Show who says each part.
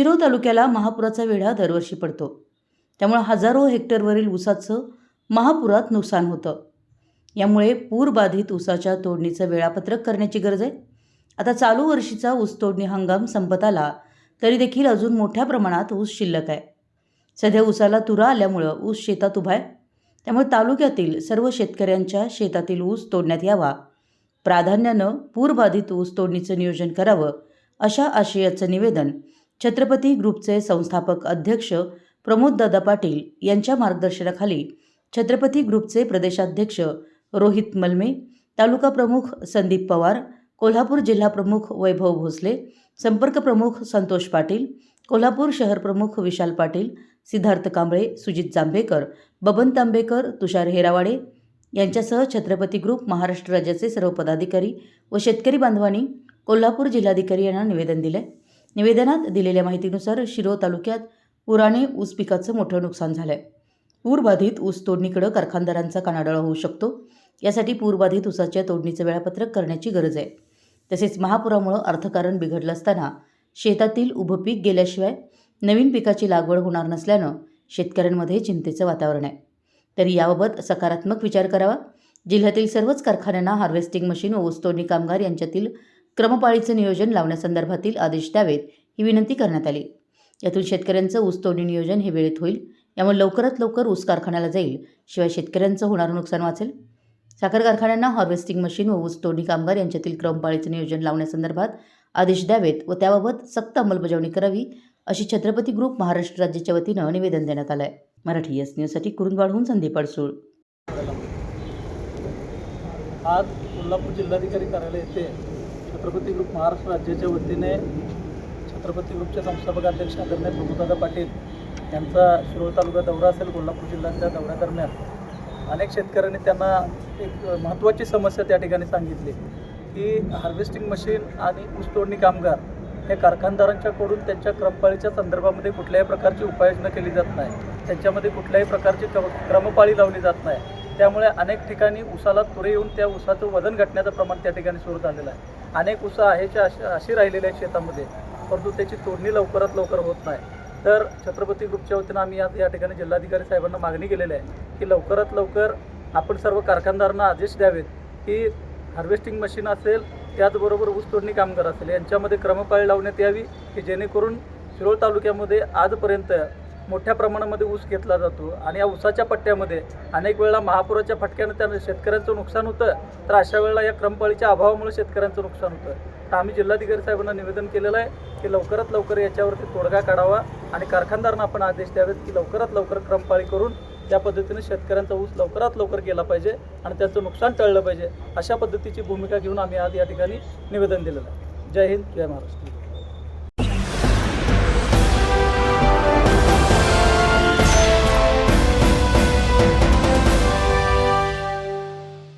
Speaker 1: शिरोळ तालुक्याला महापुराचा वेढा दरवर्षी पडतो. त्यामुळे हजारो हेक्टरवरील ऊसाचं महापुरात नुकसान होतं. यामुळे पूरबाधित ऊसाच्या तोडणीचं वेळापत्रक करण्याची गरज आहे. आता चालू वर्षीचा ऊस तोडणी हंगाम संपत आला तरी देखील अजून मोठ्या प्रमाणात ऊस शिल्लक आहे. सध्या ऊसाला तुरा आल्यामुळं ऊस शेतात उभा आहे. त्यामुळे तालुक्यातील सर्व शेतकऱ्यांच्या शेतातील ऊस तोडण्यात यावा. प्राधान्यानं पूरबाधित ऊस तोडणीचं नियोजन करावं अशा आशयाचं निवेदन छत्रपती ग्रुपचे संस्थापक अध्यक्ष प्रमोददादा पाटील यांच्या मार्गदर्शनाखाली छत्रपती ग्रुपचे प्रदेशाध्यक्ष रोहित मलमे तालुका प्रमुख संदीप पवार कोल्हापूर जिल्हा प्रमुख वैभव भोसले संपर्क प्रमुख संतोष पाटील कोल्हापूर शहर प्रमुख विशाल पाटील सिद्धार्थ कांबळे सुजित जांभेकर बबन तांबेकर तुषार हेरावाडे यांच्यासह छत्रपती ग्रुप महाराष्ट्र राज्याचे सर्व पदाधिकारी व शेतकरी बांधवांनी कोल्हापूर जिल्हाधिकारी यांना निवेदन दिले. निवेदनात दिलेल्या माहितीनुसार शिरो तालुक्यात पुराने ऊस पिकाचं मोठं नुकसान झालं आहे पूरबाधित ऊस तोडणीकडे कारखानदारांचा कानाडोळा होऊ शकतो. यासाठी पूरबाधित ऊसाच्या तोडणीचं वेळापत्रक करण्याची गरज आहे. तसेच महापुरामुळं अर्थकारण बिघडलं असताना शेतातील उभं पीक गेल्याशिवाय नवीन पिकाची लागवड होणार नसल्यानं शेतकऱ्यांमध्ये चिंतेचं वातावरण आहे. तरी याबाबत सकारात्मक विचार करावा. जिल्ह्यातील सर्वच कारखान्यांना हार्वेस्टिंग मशीन व ऊसतोडणी कामगार यांच्यातील क्रमपाळीचं नियोजन लावण्यासंदर्भातील आदेश द्यावेत ही विनंती करण्यात आली. यातून शेतकऱ्यांचं ऊसतोडणी नियोजन हे वेळेत होईल. यामुळे लवकरात लवकर ऊस कारखान्याला जाईल. शिवाय शेतकऱ्यांचं होणारं नुकसान वाचेल. साखर कारखान्यांना हार्वेस्टिंग मशीन व ऊस तोडणी कामगार यांच्यातील क्रमपाळीचं नियोजन लावण्यासंदर्भात आदेश द्यावेत व त्याबाबत सक्त अंमलबजावणी करावी अशी छत्रपती ग्रुप महाराष्ट्र राज्याच्या वतीनं निवेदन देण्यात आलं आहे मराठी एस न्यूजसाठी कुरुंदवाडहून संदीप अडसूळ.
Speaker 2: आज कोल्हापूर जिल्हाधिकारी कार्यालय येथे छत्रपती ग्रुप महाराष्ट्र राज्याच्या वतीने छत्रपती ग्रुपचे संस्थापक अध्यक्ष आदरणीय प्रभुदादा पाटील यांचा शिरोळ तालुका दौरा असेल कोल्हापूर जिल्ह्याच्या दौऱ्यादरम्यान अनेक शेतकऱ्यांनी त्यांना एक महत्त्वाची समस्या त्या ठिकाणी सांगितली की हार्वेस्टिंग मशीन आणि ऊसतोडणी कामगार हे कारखानदारांच्याकडून त्यांच्या क्रमपाळीच्या संदर्भामध्ये कुठल्याही प्रकारची उपाययोजना केली जात नाही. त्यांच्यामध्ये कुठल्याही प्रकारची क्रमपाळी लावली जात नाही. त्यामुळे अनेक ठिकाणी उसाला तुरे येऊन त्या उसाचं वजन घटण्याचं प्रमाण त्या ठिकाणी सुरू झालेलं आहे. अनेक उसा आहेच्या अशी अशी राहिलेली आहेत शेतामध्ये. परंतु त्याची तोडणी लवकरात लवकर होत नाही. तर छत्रपती ग्रुपच्या वतीनं आम्ही आज या ठिकाणी जिल्हाधिकारी साहेबांना मागणी केलेली आहे की लवकरात लवकर आपण सर्व कारखानदारांना आदेश द्यावेत की हार्वेस्टिंग मशीन असेल त्याचबरोबर ऊस तोडणी कामगार असेल यांच्यामध्ये क्रमपाळी लावण्यात यावी की जेणेकरून शिरोळ तालुक्यामध्ये आजपर्यंत मोठ्या प्रमाणामध्ये ऊस घेतला जातो आणि या ऊसाच्या पट्ट्यामध्ये अनेक वेळा महापुराच्या फटक्यानं त्या शेतकऱ्यांचं नुकसान होतं तर अशा वेळेला या क्रमपाळीच्या अभावामुळे शेतकऱ्यांचं नुकसान होतं. तर आम्ही जिल्हाधिकारी साहेबांना निवेदन केलेलं आहे की लवकरात लवकर याच्यावरती तोडगा काढावा आणि कारखानदारांना आपण आदेश द्यावेत की लवकरात लवकर क्रमपाळी करून त्या पद्धतीने शेतकऱ्यांचा ऊस लवकरात लवकर गेला पाहिजे आणि त्याचं नुकसान टळलं पाहिजे अशा पद्धतीची भूमिका घेऊन आम्ही आज या ठिकाणी निवेदन दिलेलं आहे. जय हिंद जय महाराष्ट्र.